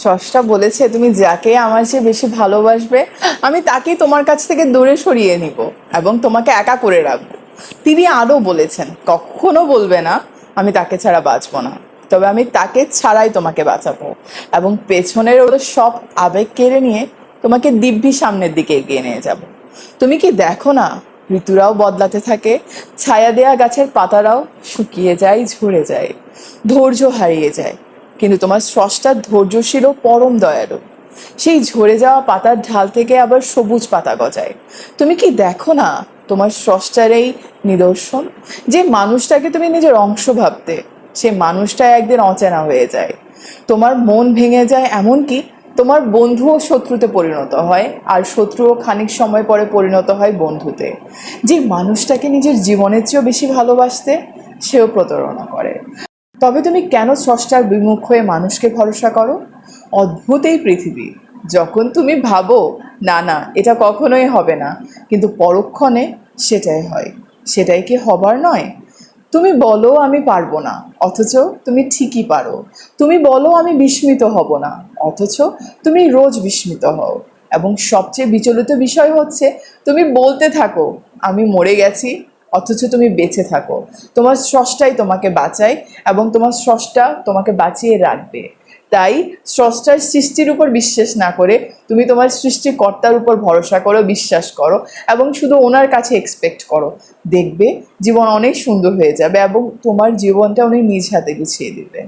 স্রষ্টা বলেছে, তুমি যাকে আমার চেয়ে বেশি ভালোবাসবে, আমি তাকেই তোমার কাছ থেকে দূরে সরিয়ে নিব এবং তোমাকে একা করে রাখব। তিনি আরও বলেছেন, কখনো বলবে না, আমি তাকে ছাড়া বাঁচবো না। তবে আমি তাকে ছাড়াই তোমাকে বাঁচাবো এবং পেছনের ওর সব আবেগ কেড়ে নিয়ে তোমাকে দিব্যি সামনের দিকে এগিয়ে নিয়ে যাব। তুমি কি দেখো না, ঋতুরাও বদলাতে থাকে, ছায়া দেয়া গাছের পাতারাও শুকিয়ে যায়, ঝরে যায়, ধৈর্য হারিয়ে যায়। কিন্তু তোমার স্রষ্টার ধৈর্যশীল ও পরম দয়ালু। সেই ঝরে যাওয়া পাতার ঢাল থেকে আবার সবুজ পাতা গজায়। তুমি কি দেখো না তোমার স্রষ্টার এই নিদর্শন? যে মানুষটাকে তুমি নিজের অংশ ভাবতে, সে মানুষটা একদিন অচেনা হয়ে যায়। তোমার মন ভেঙে যায় এমনকি তোমার বন্ধুও শত্রুতে পরিণত হয় আর শত্রুও খানিক সময় পরে পরিণত হয় বন্ধুতে। যে মানুষটাকে নিজের জীবনের চেয়েও বেশি ভালোবাসতে, সেও প্রতারণা করে। তবে তুমি কেন স্রষ্টার বিমুখ হয়ে মানুষকে ভরসা করো? অদ্ভুত এই পৃথিবী। যখন তুমি ভাবো, না না, এটা কখনোই হবে না, কিন্তু পরক্ষণে সেটাই হয়। সেটাই কি হবার নয়? তুমি বলো, আমি পারব না, অথচ তুমি ঠিকই পারো। তুমি বলো, আমি বিস্মিত হব না, অথচ তুমি রোজ বিস্মিত হও। এবং সবচেয়ে বিচলিত বিষয় হচ্ছে, তুমি বলতে থাকো, আমি মরে গেছি অথচ তুমি বেঁচে থাকো। তোমার স্রষ্টাই তোমাকে বাঁচায় এবং তোমার স্রষ্টা তোমাকে বাঁচিয়ে রাখবে। তাই স্রষ্টার সৃষ্টির উপর বিশ্বাস না করে তুমি তোমার সৃষ্টিকর্তার উপর ভরসা করো, বিশ্বাস করো এবং শুধু ওনার কাছে এক্সপেক্ট করো। দেখবে জীবন অনেক সুন্দর হয়ে যাবে এবং তোমার জীবনটা উনি নিজ হাতে গুছিয়ে দেবে।